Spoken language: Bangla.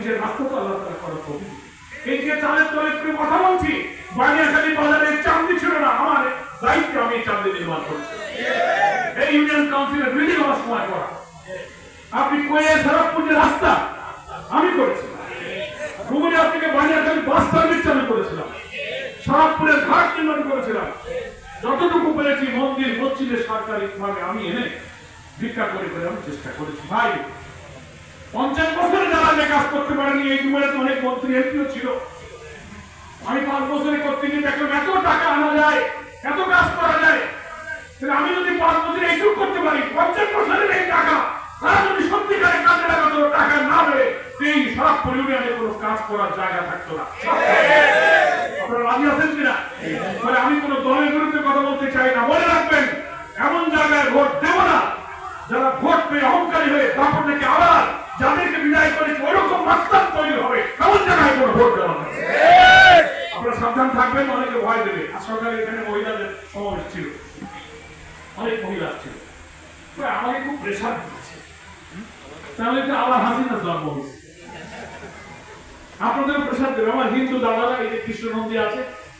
নিজের রাস্তা আল্লাহ তালা করার কবি এই যে চালের তলে করে কথা বলছি বানিয়াখালী বাজারে চান্দি ছিল না, আমার দায়িত্ব আমি চান্দি নির্মাণ করছি। এই ইউনিয়ন কাউন্সিলের বিল্ডিং আমার সময় করা। আপনি কয়ে সড়কপুর যে রাস্তা, আমি করেছি ডুমুরিয়া থেকে বানিয়াখালী বাস সার্ভিস চালু করেছিলাম। সড়কপুরের ঘাট নির্মাণ করেছিলাম। যতটুকু পেরেছি মন্দির মসজিদের সরকারি ভাবে আমি এনে ভিক্ষা করে করে আমি চেষ্টা করেছি। ভাই, পঞ্চাশ বছরে কাজ করতে পারেনি, এই তো অনেক মন্ত্রী এমপিও ছিল। আমি পাঁচ বছরে করতে গিয়ে দেখলাম এত টাকা আনা যায়, এত কাজ করা যায়। তাহলে আমি যদি পাঁচ বছরে এইটুকু করতে পারি, পঞ্চাশ বছরের এই টাকা, তারা যদি সত্যিকারে কাজে লাগাতো, টাকা না দেবে এই সব পরিবারে কোনো কাজ করার জায়গা থাকতো না। আপনারা রাজি আছেন কিনা? মানে আমি কোনো দলের বিরুদ্ধে কথা বলতে চাই না। মনে রাখবেন, এমন জায়গায় ভোট দেব না। যারা ভোট পেয়ে অহংকারী হয়ে তারপর থেকে আবার যাদেরকে বিদায় করেছে ওইরকম মাস্টার তৈরি হবে এমন জায়গায় কোনো ভোট দেওয়া না আপনারা সাবধান অনেকে ভয় দেবে। আর সরকার এখানে মহিলাদের সমাবেশ ছিল। অনেক মহিলা ছিল। আমাকে খুব প্রেশার দিচ্ছে তাহলে তো আবার হাসিনা জন্ম হয়েছে। আপনাদের প্রেশার দেবে। আমার হিন্দু দাদারা, এই যে কৃষ্ণ নন্দী আছে